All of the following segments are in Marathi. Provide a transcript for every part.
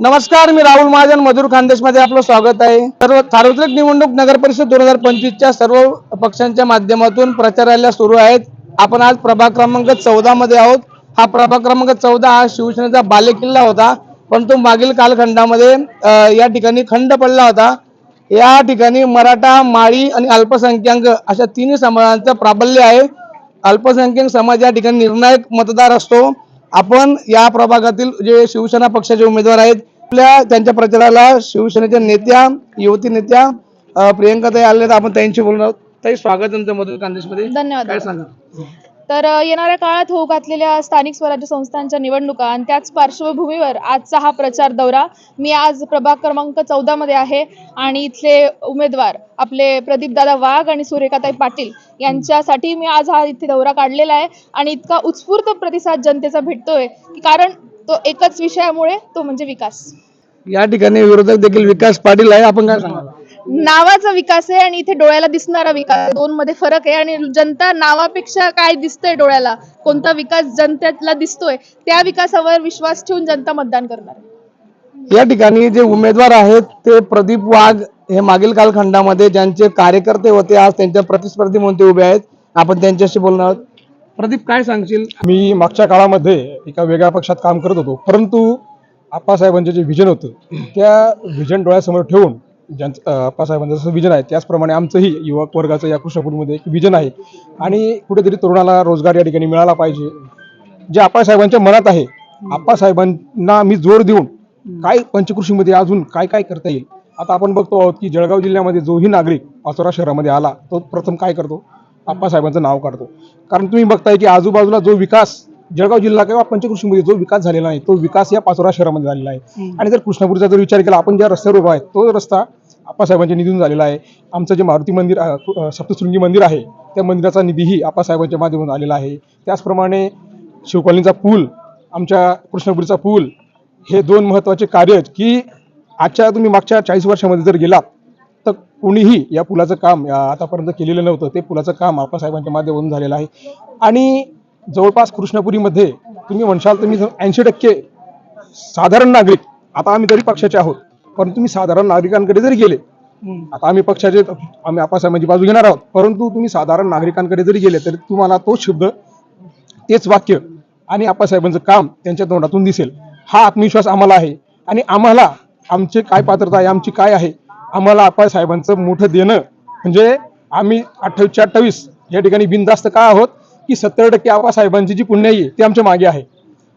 नमस्कार मी राहुल महाजन मधुर खानदेशमध्ये आपलं स्वागत आहे. सर्व सार्वत्रिक निवडणूक नगर परिषद दोन हजार पंचवीसच्या सर्व पक्षांच्या माध्यमातून प्रचार रॅल्या सुरू आहेत. आपण आज प्रभाग क्रमांक चौदा मध्ये आहोत. हा प्रभाग क्रमांक चौदा हा शिवसेनेचा बालेकिल्ला होता. परंतु मागील कालखंडामध्ये या ठिकाणी खंड पडला होता. या ठिकाणी मराठा माळी आणि अल्पसंख्याक अशा तिन्ही समाजांचं प्राबल्य आहे. अल्पसंख्याक समाज या ठिकाणी निर्णायक मतदार असतो. आपण या प्रभागातील जे शिवसेना पक्षाचे उमेदवार आहेत आपल्या त्यांच्या प्रचाराला शिवसेनेच्या नेत्या युवती नेत्या अ, प्रियंकाताई आले आहेत. आपण त्यांची बोलणार ताई स्वागत तुमचं मधुर कांदेशमध्ये. धन्यवाद. काय सांगा तर येणाऱ्या काळात होऊ घातलेल्या स्थानिक स्वराज्य संस्थांच्या निवडणुका आणि त्याच पार्श्वभूमीवर आजचा हा प्रचार दौरा मी आज प्रभाग क्रमांक चौदा मध्ये आहे आणि इथले उमेदवार आपले प्रदीपदादा वाघ आणि सुरेखाताई पाटील यांच्यासाठी मी आज हा इथे दौरा काढलेला आहे आणि इतका उत्स्फूर्त प्रतिसाद जनतेचा भेटतोय की कारण तो एकच विषयामुळे तो म्हणजे विकास. या ठिकाणी विरोधक देखील विकास पाटील आहे. आपण काय सांगा नावाचा विकास आहे आणि इथे डोळ्याला दिसणारा विकास. दोन मध्ये फरक आहे आणि जनता नावापेक्षा काय दिसतंय डोळ्याला? कोणता विकास जनतेला दिसतोय? त्या विकासावर विश्वास ठेवून जनता मतदान करणार. या ठिकाणी जे उमेदवार आहेत ते प्रदीप वाघ हे मागील कालखंडामध्ये ज्यांचे कार्यकर्ते होते आज त्यांच्या प्रतिस्पर्धी म्हणून ते उभे आहेत. आपण त्यांच्याशी बोलणार आहोत. प्रदीप काय सांगशील? मी मागच्या काळामध्ये एका वेगळ्या पक्षात काम करत होतो. परंतु आप्पासाहेबांचे जे विजन होतं त्या विजन डोळ्यासमोर ठेवून ज्यांचं अप्पासाहेबांचं आप्पासाहेबांचं जसं विजन आहे त्याचप्रमाणे आमचंही युवक वर्गाचं या कृष्णपूरमध्ये एक विजन आहे. आणि कुठेतरी तरुणाला रोजगार या ठिकाणी मिळाला पाहिजे. जे आप्पासाहेबांच्या मनात आहे आप्पासाहेबांना मी जोर देऊन काय पंचकृषीमध्ये अजून काय काय करता येईल? आता आपण बघतो आहोत की जळगाव जिल्ह्यामध्ये जोही नागरिक पाचोरा शहरामध्ये आला तो प्रथम काय करतो? आप्पासाहेबांचं नाव काढतो. कारण तुम्ही बघताय की आजूबाजूला जो विकास जळगाव जिल्हा किंवा पंचकृषीमध्ये जो विकास झालेला आहे तो विकास या पाचोरा शहरामध्ये झालेला आहे. आणि जर कृष्णापूरचा जर विचार केला आपण ज्या रस्त्यावर उभा आहे तो रस्ता आप्पासाहेबांच्या निधीतून झालेला आहे. आमचं जे मारुती मंदिर सप्तशृंगी मंदिर आहे त्या मंदिराचा निधीही आप्पासाहेबांच्या माध्यमातून आलेला आहे. त्याचप्रमाणे शिवकॉलनीचा पूल आमच्या कृष्णपूरचा पूल हे दोन महत्त्वाचे कार्य की आजच्या तुम्ही मागच्या चाळीस वर्षामध्ये जर गेलात तर कोणीही या पुलाचं काम आतापर्यंत केलेलं नव्हतं ते पुलाचं काम आप्पासाहेबांच्या माध्यमातून झालेलं आहे. आणि जवळपास कृष्णपुरीमध्ये तुम्ही म्हणशाल तुम्ही ऐंशी टक्के साधारण नागरिक. आता आम्ही तरी पक्षाचे आहोत पण तुम्ही साधारण नागरिकांकडे जरी गेले आता आम्ही पक्षाचे आम्ही आप्पासाहेबांची बाजू घेणार आहोत परंतु तुम्ही साधारण नागरिकांकडे जरी गेले तरी तुम्हाला तोच शब्द तेच वाक्य आणि आप्पासाहेबांचं काम त्यांच्या तोंडातून दिसेल. हा आत्मविश्वास आम्हाला आहे आणि आम्हाला आमचे काय पात्रता आहे आमची काय आहे आम्हाला आप्पासाहेबांचं मोठं देणं. म्हणजे आम्ही अठ्ठावीसशे अठ्ठावीस या ठिकाणी बिनधास्त का आहोत? की सत्तर टक्के आप्पासाहेबांची जी पुण्याई आहे ती आमच्या मागे आहे.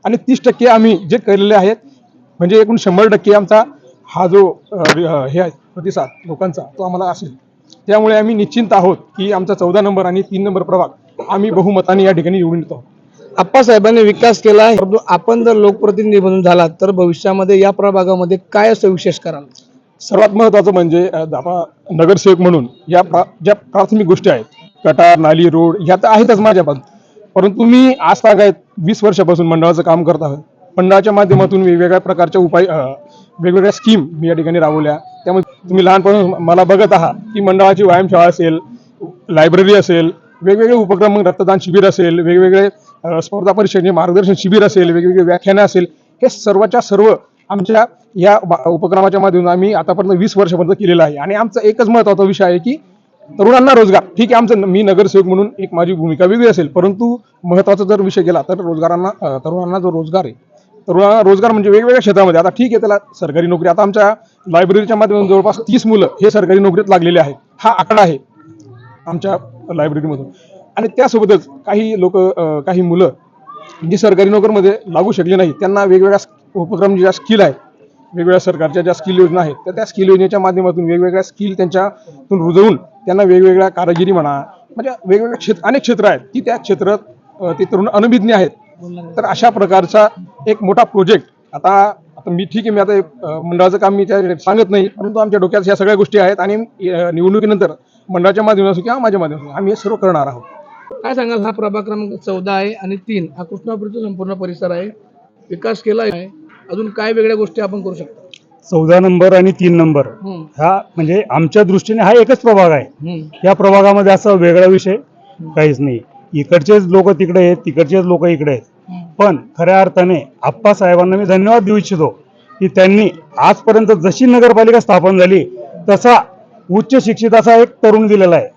आणि तीस टक्के आम्ही जे केलेले आहेत म्हणजे एकूण शंभर टक्के आमचा हा जो हे आहे प्रतिसाद लोकांचा तो आम्हाला असेल. त्यामुळे आम्ही निश्चिंत आहोत की आमचा चौदा नंबर आणि तीन नंबर प्रभाग आम्ही बहुमताने या ठिकाणी निवडून येतो. आप्पासाहेबांनी विकास केला आहे परंतु आपण जर लोकप्रतिनिधी बनून झालात तर भविष्यामध्ये या प्रभागामध्ये काय असं विशेष कराल? सर्वात महत्त्वाचं म्हणजे आता नगरसेवक म्हणून या प्रा ज्या प्राथमिक गोष्टी आहेत कटार नाली रोड ह्या तर आहेतच माझ्या परंतु मी आज काय वीस वर्षापासून मंडळाचं काम करत आहोत. मंडळाच्या माध्यमातून वेगवेगळ्या प्रकारच्या उपाय वेगवेगळ्या स्कीम मी या ठिकाणी राबवल्या. त्यामुळे तुम्ही लहानपासून मला बघत आहात की मंडळाची व्यायामशाळा असेल लायब्ररी असेल वेगवेगळे उपक्रम मग रक्तदान शिबिर असेल वेगवेगळे स्पर्धा परीक्षेचे मार्गदर्शन शिबिर असेल वेगवेगळे व्याख्यानं असेल हे सर्वच्या सर्व आमच्या या उपक्रमाच्या माध्यमातून आम्ही आतापर्यंत वीस वर्षापर्यंत केलेलं आहे. आणि आमचा एकच महत्त्वाचा विषय आहे की तरुणांना रोजगार. ठीक आहे आमचं मी नगरसेवक म्हणून एक माझी भूमिका वेगळी असेल परंतु महत्त्वाचा जर विषय गेला तर रोजगारांना तरुणांना जो रोजगार आहे तरुणांना रोजगार म्हणजे वेगवेगळ्या क्षेत्रामध्ये. आता ठीक आहे त्याला सरकारी नोकरी आता आमच्या लायब्ररीच्या माध्यमातून जवळपास तीस मुलं हे सरकारी नोकरीत लागलेले आहेत. हा आकडा आहे आमच्या लायब्ररीमधून आणि त्यासोबतच काही लोक काही मुलं जी सरकारी नोकरीमध्ये लागू शकले नाही त्यांना वेगवेगळ्या उपक्रम ज्या स्किल आहेत वेगवेगळ्या सरकारच्या ज्या स्किल योजना आहेत तर त्या स्किल योजनेच्या माध्यमातून वेगवेगळ्या स्किल त्यांच्यातून रुजवून त्यांना वेगवेगळ्या कारागिरी म्हणा म्हणजे वेगवेगळ्या क्षेत्र अनेक क्षेत्र आहेत. की त्या क्षेत्रात ते तरुण अनभिज्ञ आहेत. तर अशा प्रकारचा एक मोठा प्रोजेक्ट आता आता मी ठीक आहे मी आता मंडळाचं काम मी त्या सांगत नाही परंतु आमच्या डोक्यात ह्या सगळ्या गोष्टी आहेत आणि निवडणुकीनंतर मंडळाच्या माध्यमातून किंवा माझ्या माध्यमातून आम्ही हे सर्व करणार आहोत. काय सांगाल हा प्रभाग क्रमांक चौदा आहे आणि तीन हा कृष्णापूरचा संपूर्ण परिसर आहे. विकास केला आहे अजून काय वेगळ्या गोष्टी आपण करू शकतो? चौदा नंबर आणि तीन नंबर. हा म्हणजे आमच्या दृष्टीने हा एकच प्रभाग आहे. या प्रभागामध्ये असा वेगळा विषय काहीच नाही. इकडचेच लोक तिकडे आहेत तिकडचेच लोक इकडे आहेत. पण खऱ्या अर्थाने आप्पा साहेबांना मी धन्यवाद देऊ इच्छितो की त्यांनी आजपर्यंत जशी नगरपालिका स्थापन झाली तसा उच्च शिक्षित असा एक तरुण दिलेला आहे.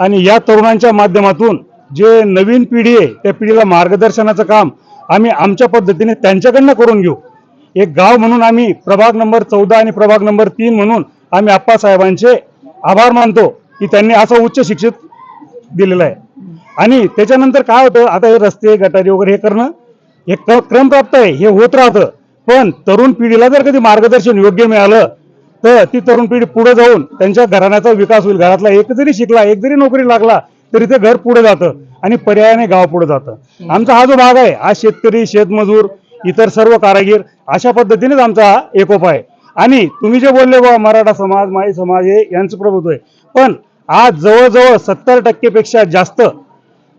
आणि या तरुणांच्या माध्यमातून जे नवीन पिढी आहे त्या पिढीला मार्गदर्शनाचं काम आम्ही आमच्या पद्धतीने त्यांच्याकडनं करून घेऊ. एक गाव म्हणून आम्ही प्रभाग नंबर चौदा आणि प्रभाग नंबर तीन म्हणून आम्ही आप्पासाहेबांचे आभार मानतो की त्यांनी असं उच्च शिक्षित दिलेलं आहे. आणि त्याच्यानंतर काय होतं आता हे रस्ते गटारी वगैरे हे करणं हे क- क्रमप्राप्त आहे हे होत राहतं. पण तरुण पिढीला जर कधी मार्गदर्शन योग्य मिळालं तर ती तरुण पिढी पुढे जाऊन त्यांच्या घराण्याचा विकास होईल. घरातला एक जरी शिकला एक जरी नोकरी लागला तरी ते घर पुढे जातं आणि पर्यायाने गाव पुढे जातं. आमचा हा जो भाग आहे हा शेतकरी शेतमजूर इतर सर्व कारागीर अशा पद्धतीनेच आमचा हा एकोप आहे. आणि तुम्ही जे बोलले बा मराठा समाज माई समाज हे यांचं प्रभुत्व आहे. पण आज जवळजवळ सत्तर टक्केपेक्षा जास्त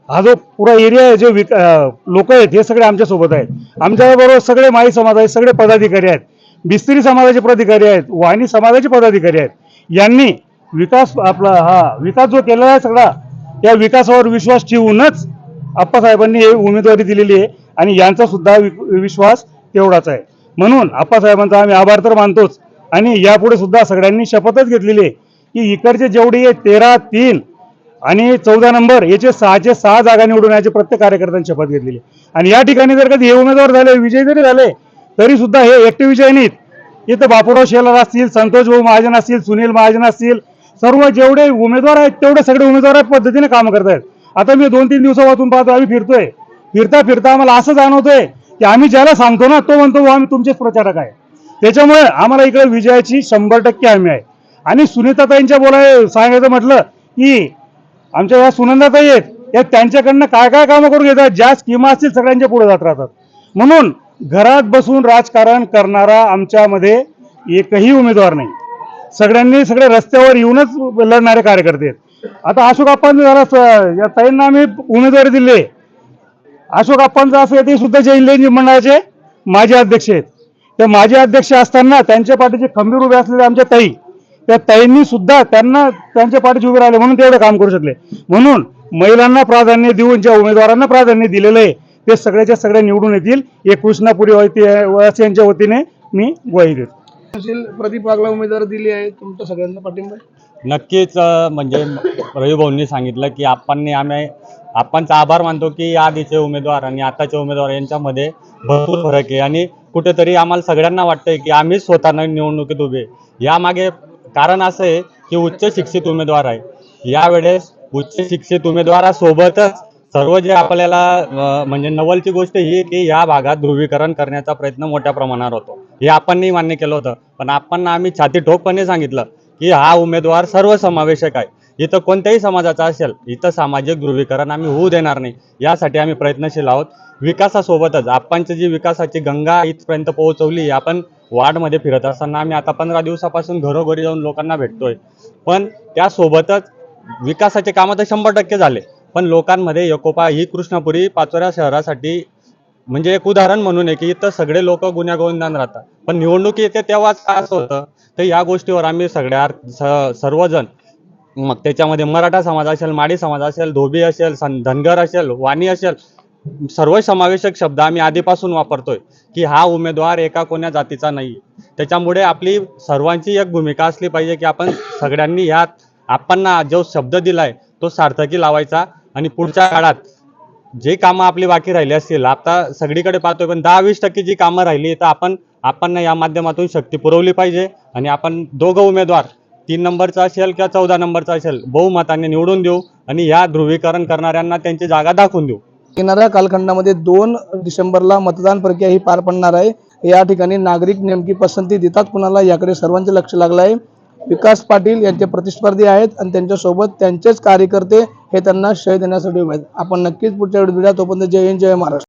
हा जो पुरा एरिया आहे जे विक लोक आहेत हे सगळे आमच्यासोबत आहेत. आमच्याबरोबर सगळे माई समाज आहेत सगळे पदाधिकारी आहेत. बिस्त्री समाजाचे पदाधिकारी आहेत वाणी समाजाचे पदाधिकारी आहेत. यांनी विकास आपला हा विकास जो केलेला आहे सगळा या विकासावर विश्वास ठेवूनच आप्पासाहेबांनी हे उमेदवारी दिलेली आहे आणि यांचा सुद्धा वि- विश्वास तेवढाच आहे. म्हणून आप्पासाहेबांचा आम्ही आभार तर मानतोच आणि यापुढे सुद्धा सगळ्यांनी शपथच घेतलेली आहे की इकडचे जेवढे आहे तेरा तीन आणि चौदा नंबर याचे सहाचे सहा जागा निवडून याचे प्रत्येक कार्यकर्त्यांनी शपथ घेतलेली आहे. आणि या ठिकाणी जर कधी हे उमेदवार झाले विजयी जरी झाले तरी सुद्धा हे एकटे विजय नाहीत. इथं बापूराव शेलार असतील संतोष भाऊ महाजन असतील सुनील महाजन असतील सर्व जेवढे उमेदवार आहेत तेवढे सगळे उमेदवार पद्धतीने काम करतायत. आता मी दोन तीन दिवसा वाचून पाहतो आम्ही फिरतोय. फिरता फिरता आम्हाला असं जाणवतोय की आम्ही ज्याला सांगतो ना तो म्हणतो आम्ही तुमचेच प्रचारक आहे. त्याच्यामुळे आम्हाला इकडे विजयाची शंभर टक्के हमी आहे. आणि सुनीताताईंच्या बोलाय सांगायचं म्हटलं की आमच्या या सुनंदाताई आहेत या त्यांच्याकडनं काय काय कामं करून घेतात? ज्या स्कीमा असतील सगळ्यांच्या पुढे जात राहतात. म्हणून घरात बसून राजकारण करणारा आमच्यामध्ये एकही उमेदवार नाही. सगळ्यांनी सगळे रस्त्यावर येऊनच लढणारे कार्यकर्ते आहेत. आता अशोक आपण जरा या ताईंना आम्ही उमेदवारी दिली. अशोक आपण असं ते सुद्धा जैन लेंजी मंडळाचे माजी अध्यक्ष आहेत. ते माजी अध्यक्ष असताना त्यांच्या पाठीचे खंबीर उभे असलेले आमच्या ताई त्या ताईंनी सुद्धा त्यांना त्यांच्या पाठीचे उभे राहिले म्हणून तेवढं काम करू शकले. म्हणून महिलांना प्राधान्य देऊन ज्या उमेदवारांना प्राधान्य दिलेलं आहे ते सगळ्याच्या सगळ्या निवडून येतील. हे कृष्णापुरी वासियांच्या वतीने मी ग्वाही देतो. प्रदीप वागला उमेदवार दिली आहे. तुमच्या सगळ्यांना पाठिंबा नक्कीच म्हणजे रवी सांगितलं की आपणने आम्ही आपणचा आभार मानतो की आधीचे उमेदवार आणि आताचे उमेदवार यांच्यामध्ये भरपूर फरक आहे. आणि कुठेतरी आम्हाला सगळ्यांना वाटतंय की आम्ही स्वतःनं निवडणुकीत उभे. यामागे कारण असं आहे की उच्च शिक्षित उमेदवार आहे. यावेळेस उच्च शिक्षित उमेदवारासोबतच सर्व जे आपल्याला म्हणजे नवलची गोष्ट ही आहे की या भागात ध्रुवीकरण करण्याचा प्रयत्न मोठ्या प्रमाणावर होतो. हे आपणही मान्य केलं होतं. पण आपण आम्ही छाती ठोकपणे सांगितलं की हा उमेदवार सर्वसमावेशक आहे. इथं कोणत्याही समाजाचा असेल इथं सामाजिक ध्रुवीकरण आम्ही होऊ देणार नाही. यासाठी आम्ही प्रयत्नशील आहोत. विकासासोबतच आपणची जी विकासाची गंगा इथपर्यंत पोहोचवली आपण वार्डमध्ये फिरत असताना आम्ही आता पंधरा दिवसापासून घरोघरी जाऊन लोकांना भेटतोय. पण त्यासोबतच विकासाचे कामं तर शंभर टक्के झाले. पण लोकांमध्ये एकोपा ही कृष्णापुरी पाचोऱ्या शहरासाठी म्हणजे एक उदाहरण म्हणून आहे की इथं सगळे लोक गुन्ह्यागोविंदान राहतात. पण निवडणुकी येते तेव्हाच काय असं होतं. तर या गोष्टीवर आम्ही सगळ्या स- सर्वजण मग त्याच्यामध्ये मराठा समाज असेल माडी समाज असेल धोबी असेल सन- धनगर असेल वाणी असेल सर्व समावेशक शब्द आम्ही आधीपासून वापरतोय की हा उमेदवार एका कोण्या जातीचा नाही त्याच्यामुळे आपली सर्वांची एक भूमिका असली पाहिजे की आपण सगळ्यांनी ह्यात आपण जो शब्द दिलाय तो सार्थकी लावायचा आणि पुढच्या काळात जे कामं आपली बाकी राहिली असतील आता सगळीकडे पाहतोय पण दहा वीस टक्के जी कामं राहिली तर आपण आपण या माध्यमातून शक्ती पुरवली पाहिजे. आणि आपण दोघं उमेदवार तीन नंबरचा असेल किंवा चौदा नंबरचा असेल बहुमताने निवडून देऊ आणि या ध्रुवीकरण करणाऱ्यांना त्यांची जागा दाखवून देऊ. येणाऱ्या कालखंडामध्ये दोन डिसेंबरला मतदान प्रक्रिया ही पार पडणार आहे. या ठिकाणी नागरिक नेमकी पसंती देतात कुणाला याकडे सर्वांचे लक्ष लागलं आहे. विकास पाटील यांचे प्रतिस्पर्धी आहेत आणि त्यांच्यासोबत त्यांचेच कार्यकर्ते हे त्यांना श्रेय देण्यासाठी उभे आहेत. आपण नक्कीच पुढच्या व्हिडिओ तोपर्यंत जय हिंद जय महाराष्ट्र.